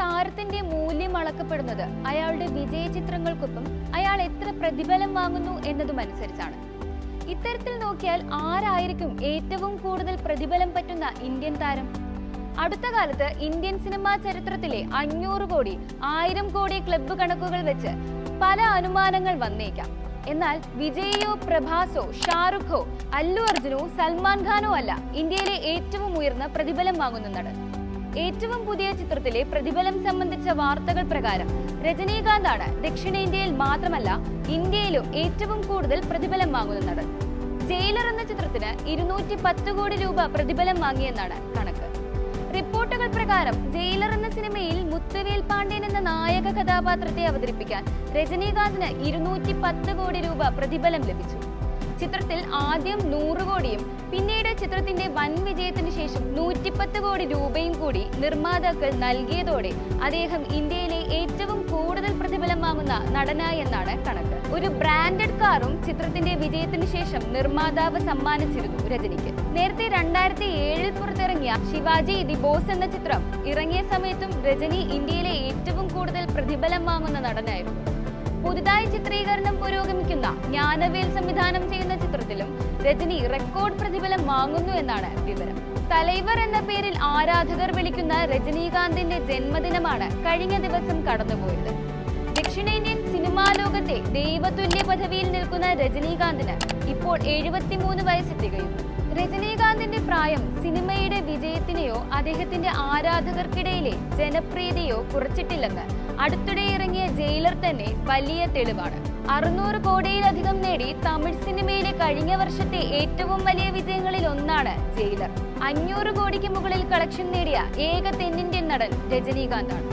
താരത്തിന്റെ മൂല്യം അളക്കപ്പെടുന്നത് അയാളുടെ വിജയ ചിത്രങ്ങൾക്കൊപ്പം അയാൾ എത്ര പ്രതിഫലം വാങ്ങുന്നു എന്നതും അനുസരിച്ചാണ് ഇത്തരത്തിൽ നോക്കിയാൽ ആരായിരിക്കും ഏറ്റവും കൂടുതൽ പ്രതിഫലം പറ്റുന്ന ഇന്ത്യൻ താരം? അടുത്ത കാലത്ത് ഇന്ത്യൻ സിനിമാ ചരിത്രത്തിലെ അഞ്ഞൂറ് കോടി ആയിരം കോടി ക്ലബ്ബ് കണക്കുകൾ വെച്ച് പല അനുമാനങ്ങൾ വന്നേക്കാം. എന്നാൽ വിജയോ പ്രഭാസോ ഷാറുഖോ അല്ലു അർജുനോ സൽമാൻ ഖാനോ അല്ല ഇന്ത്യയിലെ ഏറ്റവും ഉയർന്ന പ്രതിഫലം വാങ്ങുന്ന നടൻ ഏറ്റവും പുതിയ ചിത്രത്തിലെ പ്രതിഫലം സംബന്ധിച്ച വാർത്തകൾ പ്രകാരം രജനീകാന്താണ് ദക്ഷിണേന്ത്യയിൽ മാത്രമല്ല ഇന്ത്യയിലും ഏറ്റവും കൂടുതൽ പ്രതിഫലം വാങ്ങുന്ന നടൻ ജയിലർ എന്ന ചിത്രത്തിന് ഇരുന്നൂറ്റി പത്ത് കോടി രൂപ പ്രതിഫലം വാങ്ങിയെന്നാണ് കണക്ക്. റിപ്പോർട്ടുകൾ പ്രകാരം ജയിലർ എന്ന സിനിമയിൽ മുത്തുവേൽ പാണ്ഡ്യൻ എന്ന നായക കഥാപാത്രത്തെ അവതരിപ്പിക്കാൻ രജനീകാന്തിന് ഇരുന്നൂറ്റി പത്ത് കോടി രൂപ പ്രതിഫലം ലഭിച്ചു. ചിത്രത്തിൽ ആദ്യം നൂറ് കോടിയും പിന്നീട് ചിത്രത്തിന്റെ വൻ വിജയത്തിന് ശേഷം നൂറ്റിപ്പത്ത് കോടി രൂപയും കൂടി നിർമ്മാതാക്കൾ നൽകിയതോടെ അദ്ദേഹം ഇന്ത്യയിലെ ഏറ്റവും കൂടുതൽ പ്രതിഫലം വാങ്ങുന്ന നടനായി എന്നാണ് കണക്ക്. ഒരു ബ്രാൻഡഡ് കാറും ചിത്രത്തിന്റെ വിജയത്തിന് ശേഷം നിർമ്മാതാവ് സമ്മാനിച്ചിരുന്നു രജനിക്ക്. നേരത്തെ രണ്ടായിരത്തി ഏഴിൽ പുറത്തിറങ്ങിയ ശിവാജി ദി ബോസ് എന്ന ചിത്രം ഇറങ്ങിയ സമയത്തും രജനി ഇന്ത്യയിലെ ഏറ്റവും കൂടുതൽ പ്രതിഫലം വാങ്ങുന്ന നടനായിരുന്നു. പുതുതായി ചിത്രീകരണം പുരോഗമിക്കുന്ന ജ്ഞാനവേൽ സംവിധാനം ചെയ്യുന്ന ചിത്രത്തിലും രജനി റെക്കോർഡ് പ്രതിഫലം വാങ്ങുന്നു എന്നാണ് വിവരം. തലൈവർ എന്ന പേരിൽ ആരാധകർ വിളിക്കുന്ന രജനീകാന്തിന്റെ ജന്മദിനമാണ് കഴിഞ്ഞ ദിവസം കടന്നുപോയത്. ദക്ഷിണേന്ത്യൻ സിനിമാ ലോകത്തെ ദൈവതുല്യ പദവിയിൽ നിൽക്കുന്ന രജനീകാന്തിന് ഇപ്പോൾ എഴുപത്തിമൂന്ന് വയസ്സ് തികയുന്നു. രജനീകാന്തിന്റെ പ്രായം സിനിമയുടെ വിജയത്തിനെയോ അദ്ദേഹത്തിന്റെ ആരാധകർക്കിടയിലെ ജനപ്രീതിയോ കുറച്ചിട്ടില്ലെന്ന് അടുത്തിടെ ഇറങ്ങിയ ജയിലർ തന്നെ വലിയ തെളിവാണ്. അറുന്നൂറ് കോടിയിലധികം നേടി തമിഴ് സിനിമയിലെ കഴിഞ്ഞ വർഷത്തെ ഏറ്റവും വലിയ വിജയങ്ങളിൽ ഒന്നാണ് ജയിലർ. അഞ്ഞൂറ് കോടിക്ക് മുകളിൽ കളക്ഷൻ നേടിയ ഏക തെന്നിന്ത്യൻ നടൻ രജനീകാന്താണ്.